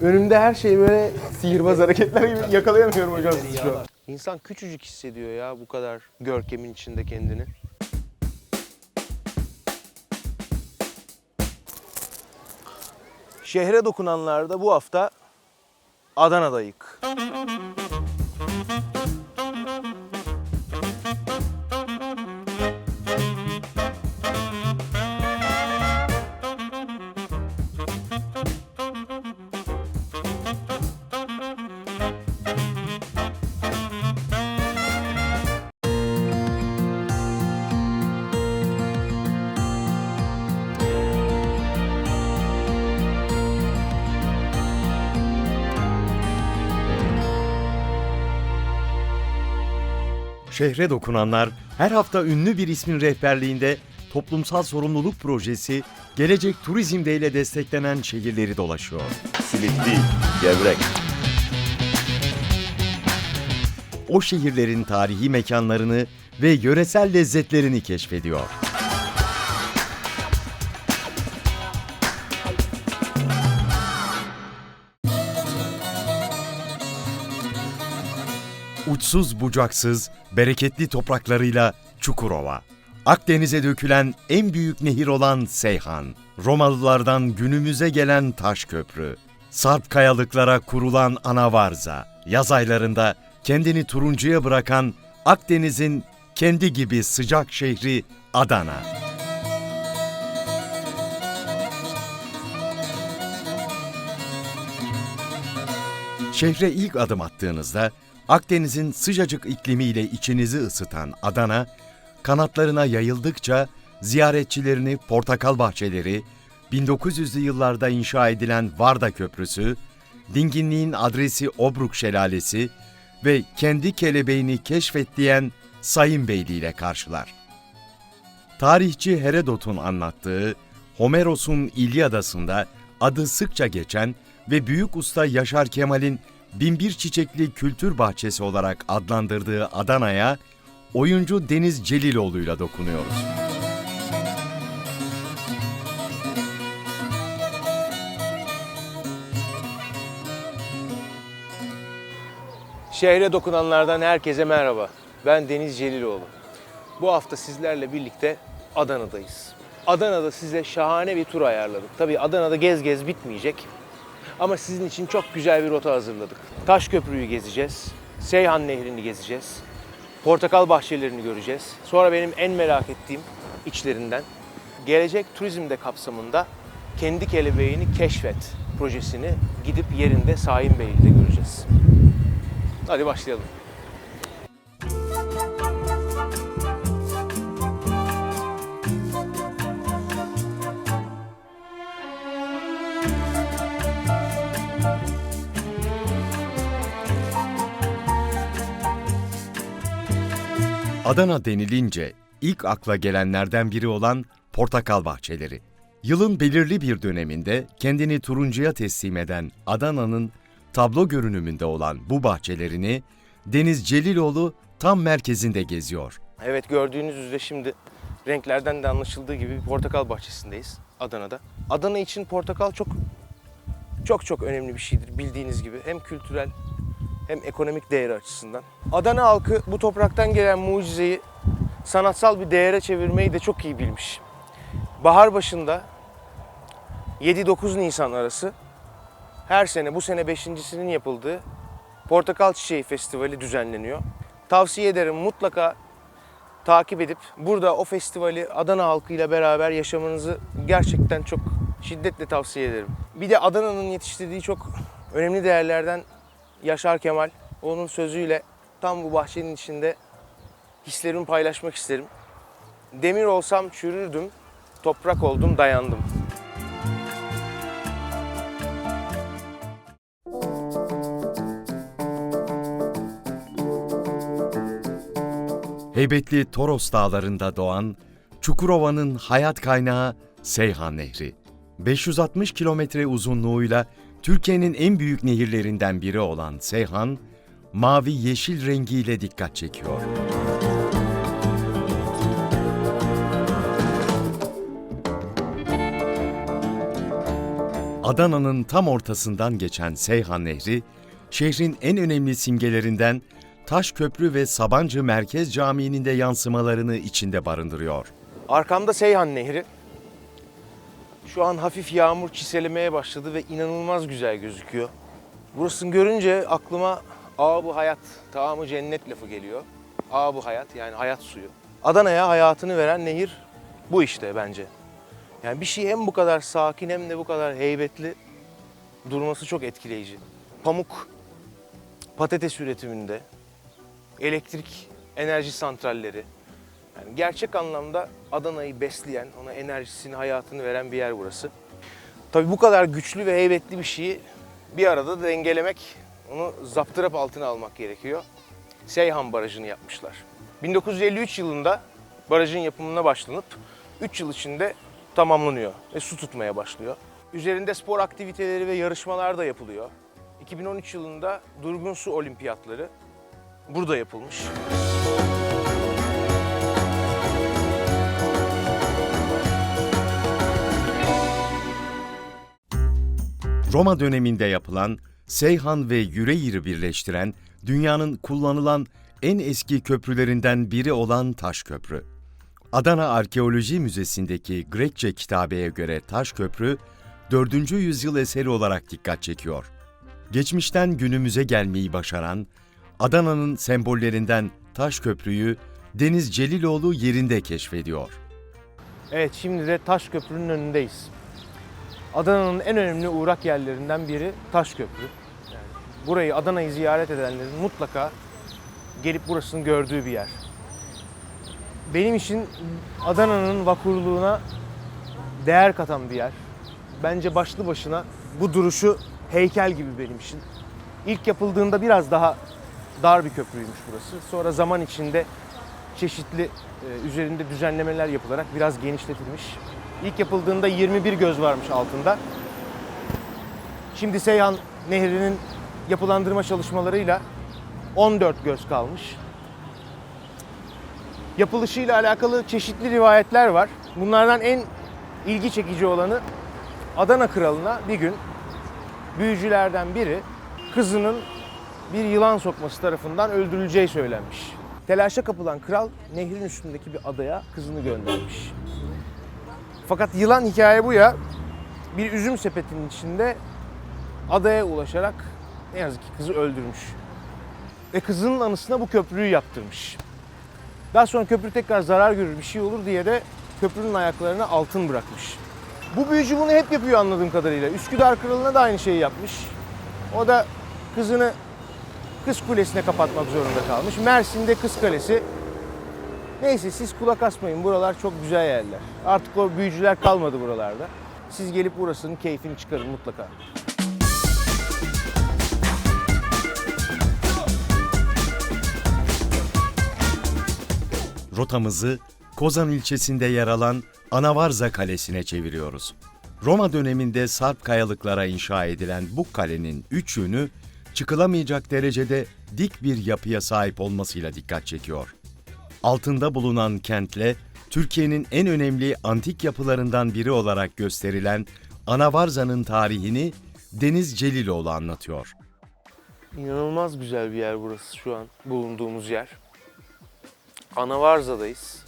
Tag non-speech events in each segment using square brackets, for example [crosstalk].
Önümde her şey böyle sihirbaz hareketler gibi yakalayamıyorum hocam sizi şu an. İnsan küçücük hissediyor ya bu kadar görkemin içinde kendini. Şehre dokunanlarda bu hafta Adana'dayık. Şehre dokunanlar her hafta ünlü bir ismin rehberliğinde toplumsal sorumluluk projesi Gelecek Turizm Day ile desteklenen şehirleri dolaşıyor. Silifli, Gevrek. O şehirlerin tarihi mekanlarını ve yöresel lezzetlerini keşfediyor. Uçsuz bucaksız, bereketli topraklarıyla Çukurova. Akdeniz'e dökülen en büyük nehir olan Seyhan. Romalılardan günümüze gelen taş köprü. Sarp kayalıklara kurulan Anavarza. Yaz aylarında kendini turuncuya bırakan Akdeniz'in kendi gibi sıcak şehri Adana. Şehre ilk adım attığınızda Akdeniz'in sıcacık iklimiyle içinizi ısıtan Adana, kanatlarına yayıldıkça ziyaretçilerini portakal bahçeleri, 1900'lü yıllarda inşa edilen Varda Köprüsü, dinginliğin adresi Obruk Şelalesi ve kendi kelebeğini keşfet diyen Sayın Beyli ile karşılar. Tarihçi Herodot'un anlattığı Homeros'un İlyadası'nda adı sıkça geçen ve büyük usta Yaşar Kemal'in binbir çiçekli kültür bahçesi olarak adlandırdığı Adana'ya oyuncu Deniz Celiloğlu'yla dokunuyoruz. Şehre dokunanlardan herkese merhaba. Ben Deniz Celiloğlu. Bu hafta sizlerle birlikte Adana'dayız. Adana'da size şahane bir tur ayarladık. Tabii Adana'da gez gez bitmeyecek. Ama sizin için çok güzel bir rota hazırladık. Taş Köprü'yü gezeceğiz. Seyhan Nehri'ni gezeceğiz. Portakal bahçelerini göreceğiz. Sonra benim en merak ettiğim içlerinden Gelecek Turizm'de kapsamında kendi kelebeğini keşfet projesini gidip yerinde Sahin Beyli'de göreceğiz. Hadi başlayalım. Adana denilince ilk akla gelenlerden biri olan portakal bahçeleri. Yılın belirli bir döneminde kendini turuncuya teslim eden Adana'nın tablo görünümünde olan bu bahçelerini Deniz Celiloğlu tam merkezinde geziyor. Evet gördüğünüz üzere şimdi renklerden de anlaşıldığı gibi bir portakal bahçesindeyiz Adana'da. Adana için portakal çok çok çok önemli bir şeydir bildiğiniz gibi. Hem kültürel hem ekonomik değeri açısından. Adana halkı bu topraktan gelen mucizeyi sanatsal bir değere çevirmeyi de çok iyi bilmiş. Bahar başında 7-9 Nisan arası her sene bu sene beşincisinin yapıldığı Portakal Çiçeği Festivali düzenleniyor. Tavsiye ederim mutlaka takip edip burada o festivali Adana halkıyla beraber yaşamanızı gerçekten çok şiddetle tavsiye ederim. Bir de Adana'nın yetiştirdiği çok önemli değerlerden Yaşar Kemal. Onun sözüyle tam bu bahçenin içinde hislerimi paylaşmak isterim. Demir olsam çürürdüm, toprak oldum dayandım. Heybetli Toros dağlarında doğan Çukurova'nın hayat kaynağı Seyhan Nehri. 560 kilometre uzunluğuyla Türkiye'nin en büyük nehirlerinden biri olan Seyhan, mavi yeşil rengiyle dikkat çekiyor. Adana'nın tam ortasından geçen Seyhan Nehri, şehrin en önemli simgelerinden Taşköprü ve Sabancı Merkez Camii'nin de yansımalarını içinde barındırıyor. Arkamda Seyhan Nehri. Şu an hafif yağmur çiselemeye başladı ve inanılmaz güzel gözüküyor. Burasını görünce aklıma Aa bu hayat, tamamı cennet lafı geliyor. Aa bu hayat yani hayat suyu. Adana'ya hayatını veren nehir bu işte bence. Yani bir şey hem bu kadar sakin hem de bu kadar heybetli durması çok etkileyici. Pamuk, patates üretiminde, elektrik enerji santralleri, yani gerçek anlamda Adana'yı besleyen, ona enerjisini, hayatını veren bir yer burası. Tabii bu kadar güçlü ve heybetli bir şeyi bir arada dengelemek, onu zaptırap altına almak gerekiyor. Seyhan Barajı'nı yapmışlar. 1953 yılında barajın yapımına başlanıp 3 yıl içinde tamamlanıyor ve su tutmaya başlıyor. Üzerinde spor aktiviteleri ve yarışmalar da yapılıyor. 2013 yılında Durgun Su Olimpiyatları burada yapılmış. Roma döneminde yapılan Seyhan ve Yüreğir'i birleştiren dünyanın kullanılan en eski köprülerinden biri olan Taşköprü. Adana Arkeoloji Müzesi'ndeki Grekçe kitabeye göre Taşköprü, 4. yüzyıl eseri olarak dikkat çekiyor. Geçmişten günümüze gelmeyi başaran, Adana'nın sembollerinden Taşköprü'yü Deniz Celiloğlu yerinde keşfediyor. Evet şimdi de Taşköprü'nün önündeyiz. Adana'nın en önemli uğrak yerlerinden biri Taşköprü. Yani burayı Adana'yı ziyaret edenlerin mutlaka gelip burasını gördüğü bir yer. Benim için Adana'nın vakurluğuna değer katan bir yer. Bence başlı başına bu duruşu heykel gibi benim için. İlk yapıldığında biraz daha dar bir köprüymüş burası. Sonra zaman içinde çeşitli e, üzerinde düzenlemeler yapılarak biraz genişletilmiş. İlk yapıldığında 21 göz varmış altında. Şimdi Seyhan Nehri'nin yapılandırma çalışmalarıyla 14 göz kalmış. Yapılışıyla alakalı çeşitli rivayetler var. Bunlardan en ilgi çekici olanı Adana Kralı'na bir gün büyücülerden biri kızının bir yılan sokması tarafından öldürüleceği söylenmiş. Telaşa kapılan kral nehrin üstündeki bir adaya kızını göndermiş. Fakat yılan hikaye bu ya bir üzüm sepetinin içinde adaya ulaşarak ne yazık ki kızı öldürmüş. Ve kızının anısına bu köprüyü yaptırmış. Daha sonra köprü tekrar zarar görür bir şey olur diye de köprünün ayaklarına altın bırakmış. Bu büyücü bunu hep yapıyor anladığım kadarıyla. Üsküdar Kralı'na da aynı şeyi yapmış. O da kızını Kız Kulesi'ne kapatmak zorunda kalmış. Mersin'de Kız Kalesi. Neyse siz kulak asmayın. Buralar çok güzel yerler. Artık o büyücüler kalmadı buralarda. Siz gelip burasının keyfini çıkarın mutlaka. rotamızı Kozan ilçesinde yer alan Anavarza Kalesi'ne çeviriyoruz. Roma döneminde Sarp kayalıklara inşa edilen bu kalenin üç yönü çıkılamayacak derecede dik bir yapıya sahip olmasıyla dikkat çekiyor. Altında bulunan kentle Türkiye'nin en önemli antik yapılarından biri olarak gösterilen Anavarza'nın tarihini Deniz Celiloğlu anlatıyor. İnanılmaz güzel bir yer burası şu an bulunduğumuz yer. Anavarza'dayız.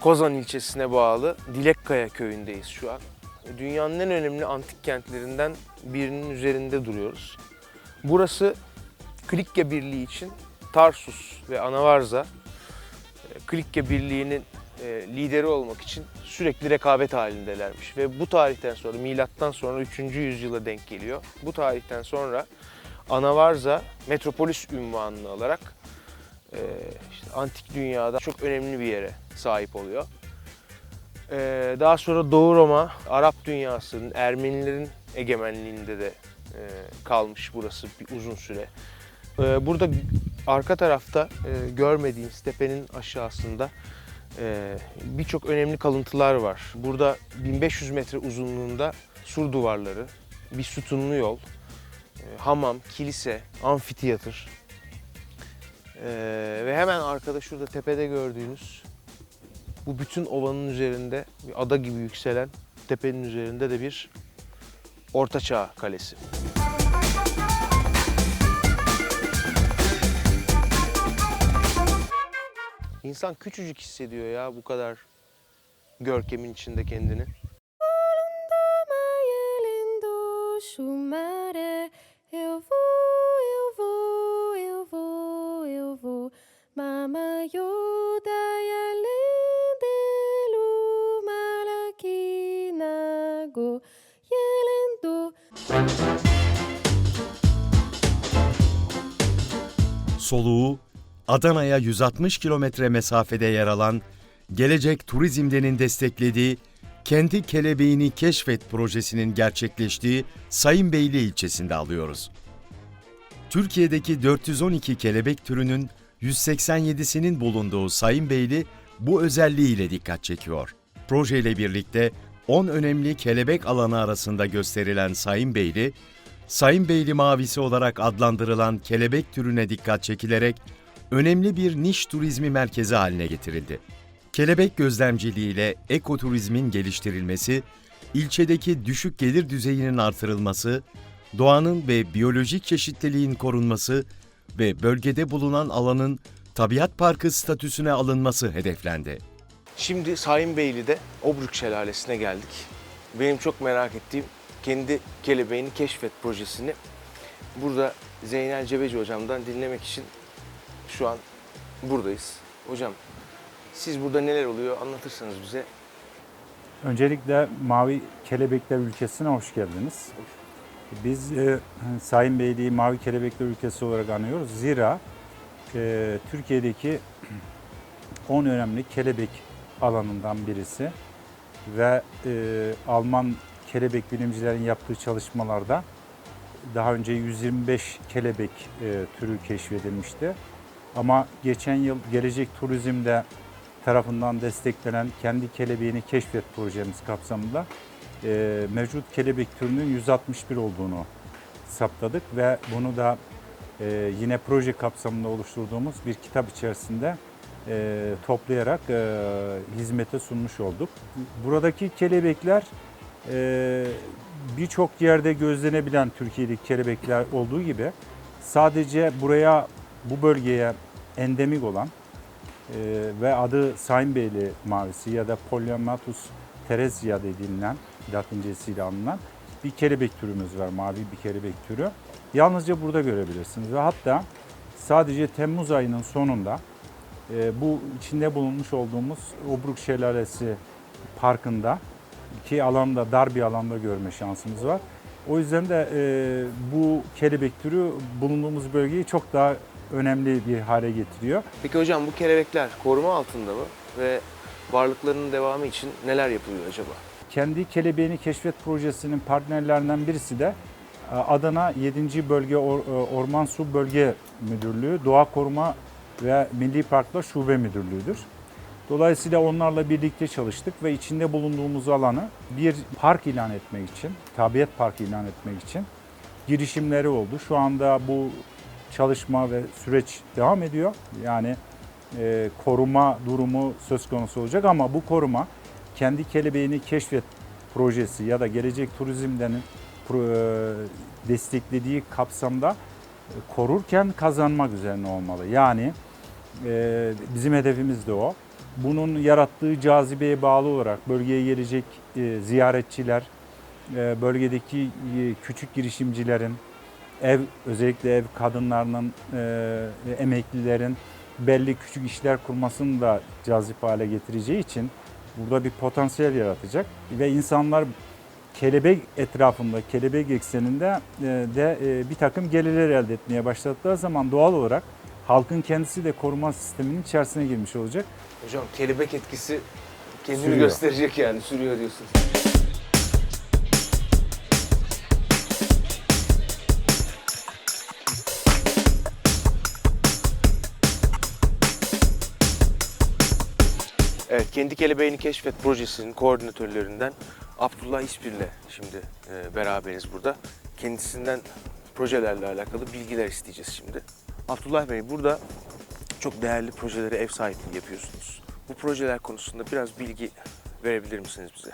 Kozan ilçesine bağlı Dilekkaya köyündeyiz şu an. Dünyanın en önemli antik kentlerinden birinin üzerinde duruyoruz. Burası Klikke Birliği için Tarsus ve Anavarza Klikke Birliği'nin e, lideri olmak için sürekli rekabet halindelermiş. Ve bu tarihten sonra, milattan sonra 3. yüzyıla denk geliyor. Bu tarihten sonra Anavarza metropolis ünvanını alarak e, işte antik dünyada çok önemli bir yere sahip oluyor. E, daha sonra Doğu Roma, Arap dünyasının, Ermenilerin egemenliğinde de kalmış burası bir uzun süre. Burada arka tarafta e, görmediğiniz tepenin aşağısında e, birçok önemli kalıntılar var. Burada 1500 metre uzunluğunda sur duvarları, bir sütunlu yol, e, hamam, kilise, amfiteyatr e, ve hemen arkada şurada tepede gördüğünüz bu bütün ovanın üzerinde bir ada gibi yükselen tepenin üzerinde de bir Ortaçağ Kalesi. İnsan küçücük hissediyor ya bu kadar görkemin içinde kendini. lindo chumaré, eu vou, eu vou, eu vou, eu vou. Mamayoda ya lendelu malakinago, yelendo. Soluğu Adana'ya 160 kilometre mesafede yer alan Gelecek Turizm'denin desteklediği Kendi Kelebeğini Keşfet projesinin gerçekleştiği Sayınbeyli ilçesinde alıyoruz. Türkiye'deki 412 kelebek türünün 187'sinin bulunduğu Sayınbeyli bu özelliğiyle dikkat çekiyor. Projeyle birlikte 10 önemli kelebek alanı arasında gösterilen Sayınbeyli, Sayınbeyli mavisi olarak adlandırılan kelebek türüne dikkat çekilerek önemli bir niş turizmi merkezi haline getirildi. Kelebek gözlemciliğiyle ekoturizmin geliştirilmesi, ilçedeki düşük gelir düzeyinin artırılması, doğanın ve biyolojik çeşitliliğin korunması ve bölgede bulunan alanın tabiat parkı statüsüne alınması hedeflendi. Şimdi Sayınbeyli'de Obruk Şelalesi'ne geldik. Benim çok merak ettiğim kendi kelebeğini keşfet projesini burada Zeynel Cebeci hocamdan dinlemek için şu an buradayız. Hocam siz burada neler oluyor anlatırsanız bize. Öncelikle Mavi Kelebekler Ülkesi'ne hoş geldiniz. Biz e, Sayın Beyliği Mavi Kelebekler Ülkesi olarak anıyoruz. Zira e, Türkiye'deki [clears throat] 10 önemli kelebek alanından birisi ve e, Alman kelebek bilimcilerin yaptığı çalışmalarda daha önce 125 kelebek e, türü keşfedilmişti. Ama geçen yıl Gelecek Turizm'de tarafından desteklenen kendi kelebeğini keşfet projemiz kapsamında e, mevcut kelebek türünün 161 olduğunu saptadık ve bunu da e, yine proje kapsamında oluşturduğumuz bir kitap içerisinde e, toplayarak e, hizmete sunmuş olduk. Buradaki kelebekler e, birçok yerde gözlenebilen Türkiye'deki kelebekler olduğu gibi sadece buraya bu bölgeye endemik olan ee, ve adı Sayınbeyli mavisi ya da Polyamatus teresia dediğinden latincesiyle anılan bir kelebek türümüz var. Mavi bir kelebek türü. Yalnızca burada görebilirsiniz ve hatta sadece Temmuz ayının sonunda e, bu içinde bulunmuş olduğumuz Obruk Şelalesi Parkı'nda ki alanda dar bir alanda görme şansımız var. O yüzden de e, bu kelebek türü bulunduğumuz bölgeyi çok daha önemli bir hale getiriyor. Peki hocam bu kelebekler koruma altında mı ve varlıklarının devamı için neler yapılıyor acaba? Kendi Kelebeğini Keşfet Projesi'nin partnerlerinden birisi de e, Adana 7. Bölge e, Orman Su Bölge Müdürlüğü, Doğa Koruma ve Milli Parklar Şube Müdürlüğü'dür. Dolayısıyla onlarla birlikte çalıştık ve içinde bulunduğumuz alanı bir park ilan etmek için, tabiat parkı ilan etmek için girişimleri oldu. Şu anda bu çalışma ve süreç devam ediyor. Yani e, koruma durumu söz konusu olacak ama bu koruma kendi kelebeğini keşfet projesi ya da gelecek turizmden e, desteklediği kapsamda e, korurken kazanmak üzerine olmalı. Yani e, bizim hedefimiz de o. Bunun yarattığı cazibeye bağlı olarak bölgeye gelecek e, ziyaretçiler, e, bölgedeki e, küçük girişimcilerin, ev özellikle ev kadınlarının, e, emeklilerin belli küçük işler kurmasını da cazip hale getireceği için burada bir potansiyel yaratacak ve insanlar kelebek etrafında, kelebek ekseninde e, de e, bir takım gelirler elde etmeye başladıkları zaman doğal olarak halkın kendisi de koruma sisteminin içerisine girmiş olacak. Hocam kelebek etkisi kendini Sürüyor. gösterecek yani sürüyor diyorsunuz. Evet, kendi kelebeğini keşfet projesinin koordinatörlerinden Abdullah İspir'le şimdi e, beraberiz burada. Kendisinden projelerle alakalı bilgiler isteyeceğiz şimdi. Abdullah Bey burada çok değerli projelere ev sahipliği yapıyorsunuz. Bu projeler konusunda biraz bilgi verebilir misiniz bize?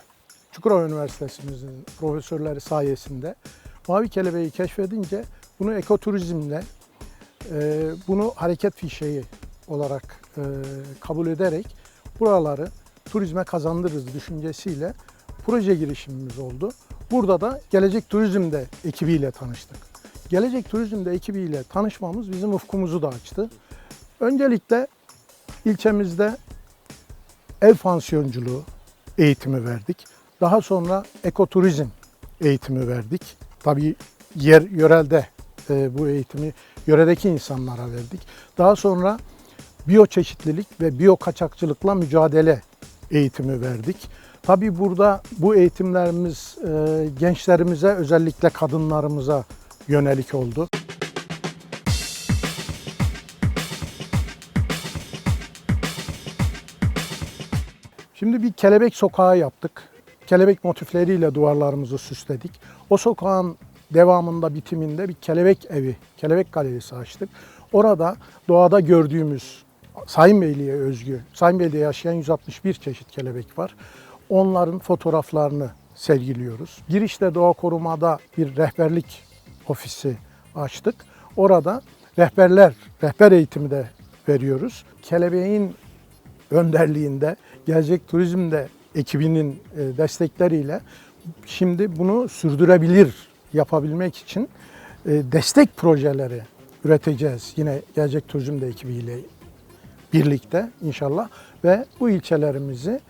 Çukurova Üniversitesimizin profesörleri sayesinde mavi kelebeği keşfedince bunu ekoturizmle e, bunu hareket fişeği olarak e, kabul ederek buraları turizme kazandırırız düşüncesiyle proje girişimimiz oldu. Burada da Gelecek Turizm'de ekibiyle tanıştık. Gelecek Turizm'de ekibiyle tanışmamız bizim ufkumuzu da açtı. Öncelikle ilçemizde ev pansiyonculuğu eğitimi verdik. Daha sonra ekoturizm eğitimi verdik. Tabii yer yörelde e, bu eğitimi yöredeki insanlara verdik. Daha sonra biyoçeşitlilik ve biyo kaçakçılıkla mücadele eğitimi verdik. Tabii burada bu eğitimlerimiz e, gençlerimize özellikle kadınlarımıza yönelik oldu. Şimdi bir kelebek sokağı yaptık. Kelebek motifleriyle duvarlarımızı süsledik. O sokağın devamında bitiminde bir kelebek evi, kelebek galerisi açtık. Orada doğada gördüğümüz Sayın Beyliğe özgü, Sayın Beyliğe yaşayan 161 çeşit kelebek var. Onların fotoğraflarını sergiliyoruz. Girişte doğa korumada bir rehberlik ofisi açtık. Orada rehberler, rehber eğitimi de veriyoruz. Kelebeğin önderliğinde Gelecek Turizm'de ekibinin e, destekleriyle şimdi bunu sürdürebilir yapabilmek için e, destek projeleri üreteceğiz. Yine Gelecek Turizm'de ekibiyle birlikte inşallah ve bu ilçelerimizi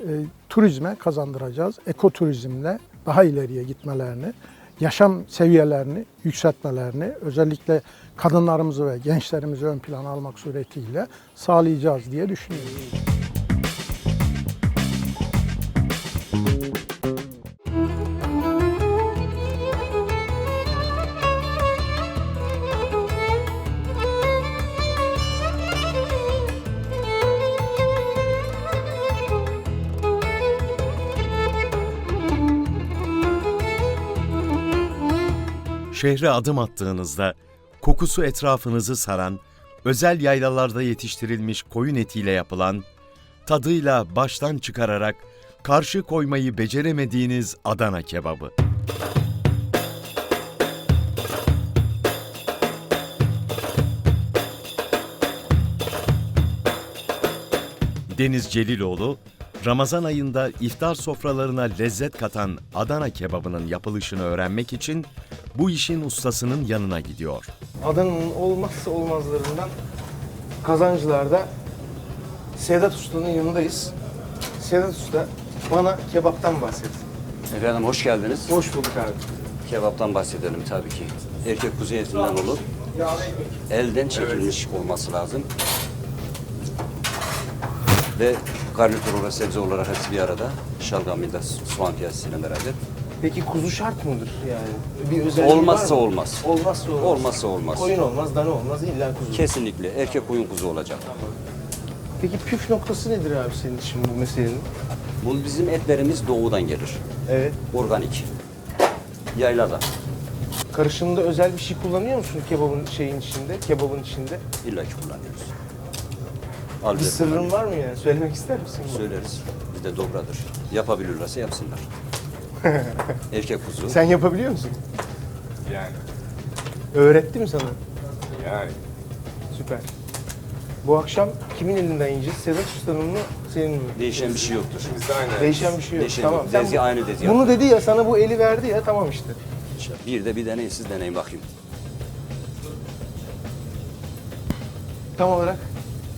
e, turizme kazandıracağız. Ekoturizmle daha ileriye gitmelerini, yaşam seviyelerini yükseltmelerini özellikle kadınlarımızı ve gençlerimizi ön plana almak suretiyle sağlayacağız diye düşünüyorum. Şehre adım attığınızda kokusu etrafınızı saran, özel yaylalarda yetiştirilmiş koyun etiyle yapılan, tadıyla baştan çıkararak karşı koymayı beceremediğiniz Adana kebabı. Deniz Celiloğlu, Ramazan ayında iftar sofralarına lezzet katan Adana kebabının yapılışını öğrenmek için bu işin ustasının yanına gidiyor. Adana'nın olmazsa olmazlarından kazancılarda Sedat Usta'nın yanındayız. Sedat Usta bana kebaptan bahset. Efendim hoş geldiniz. Hoş bulduk abi. Kebaptan bahsedelim tabii ki. Erkek kuzu etinden olur. Elden çekilmiş olması lazım. Ve garnitür olarak, sebze olarak hepsi bir arada. Şalgamıyla, soğan piyazıyla beraber. Peki kuzu şart mıdır yani? Bir özelliği Olmazsa var mı? olmaz. Olmazsa olmaz. Olmazsa olmaz. Koyun olmaz, dana olmaz, illa kuzu. Kesinlikle erkek koyun kuzu olacak. Peki püf noktası nedir abi senin için bu meselenin? Bu bizim etlerimiz doğudan gelir. Evet. Organik. Yaylada. Karışımda özel bir şey kullanıyor musun kebabın şeyin içinde, kebabın içinde? İlla ki kullanıyoruz. Bir Albert sırrın kullanıyoruz. var mı yani? Söylemek ister misin? Söyleriz. Bizde dobradır. Yapabilirlerse yapsınlar. [laughs] erkek kuzu. Sen yapabiliyor musun? Yani. Öğretti mi sana? Yani. Süper. Bu akşam kimin elinden yiyeceğiz? Sedat Usta'nın mı, senin mi? Değişen bir şey yoktur. Biz de aynı. Değişen bir şey yok. Değişen tamam. Sen Dezi bu- aynı dezi Bunu dedi ya, sana bu eli verdi ya, tamam işte. Bir de bir deneyin siz deneyin bakayım. Tam olarak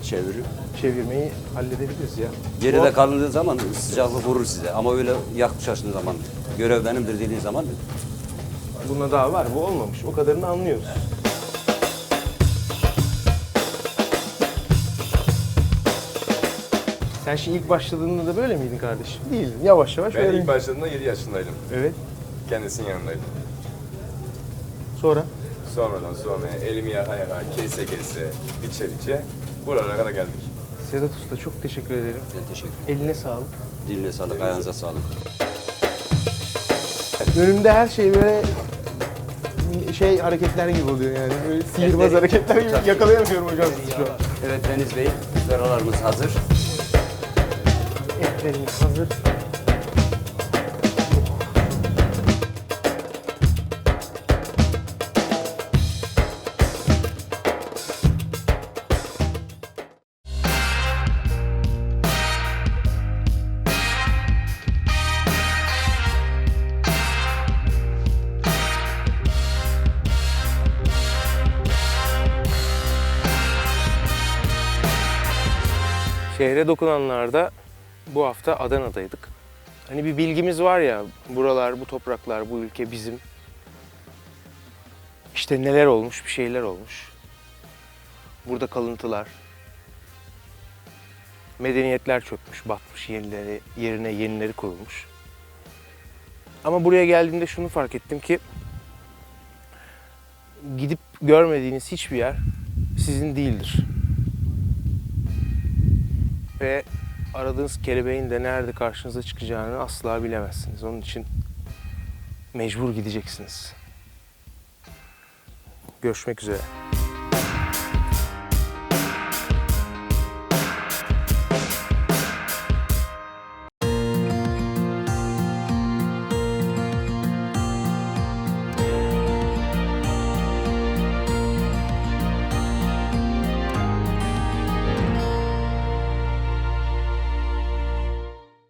Çevirin. Çevirmeyi halledebiliriz ya. Geride kaldığı zaman sıcaklık vurur size. Ama öyle yakmış açtığı zaman, görev benimdir dediğin zaman Buna daha var, bu olmamış. O kadarını anlıyoruz. Sen şimdi ilk başladığında da böyle miydin kardeşim? Değildin. Yavaş yavaş Ben öğrendin. ilk başladığımda 7 yaşındaydım. Evet. Kendisinin yanındaydım. Sonra? Sonradan sonra elimi yaka yaka, kese kese, biçe biçe buralara kadar geldik. Sedat Usta çok teşekkür ederim. ben teşekkür ederim. Eline sağlık. Diline sağlık, ayağınıza sağlık. Önümde her şey böyle şey hareketler gibi oluyor yani. Böyle sihirbaz hareketler gibi yakalayamıyorum hocam sizi şu an. Evet Deniz Bey, zaralarımız hazır. Etlerimiz hazır. Şehre dokunanlarda bu hafta Adana'daydık. Hani bir bilgimiz var ya, buralar, bu topraklar, bu ülke bizim. İşte neler olmuş, bir şeyler olmuş. Burada kalıntılar. Medeniyetler çökmüş, batmış, yenileri, yerine yenileri kurulmuş. Ama buraya geldiğimde şunu fark ettim ki gidip görmediğiniz hiçbir yer sizin değildir. Ve aradığınız kelebeğin de nerede karşınıza çıkacağını asla bilemezsiniz. Onun için mecbur gideceksiniz. Görüşmek üzere.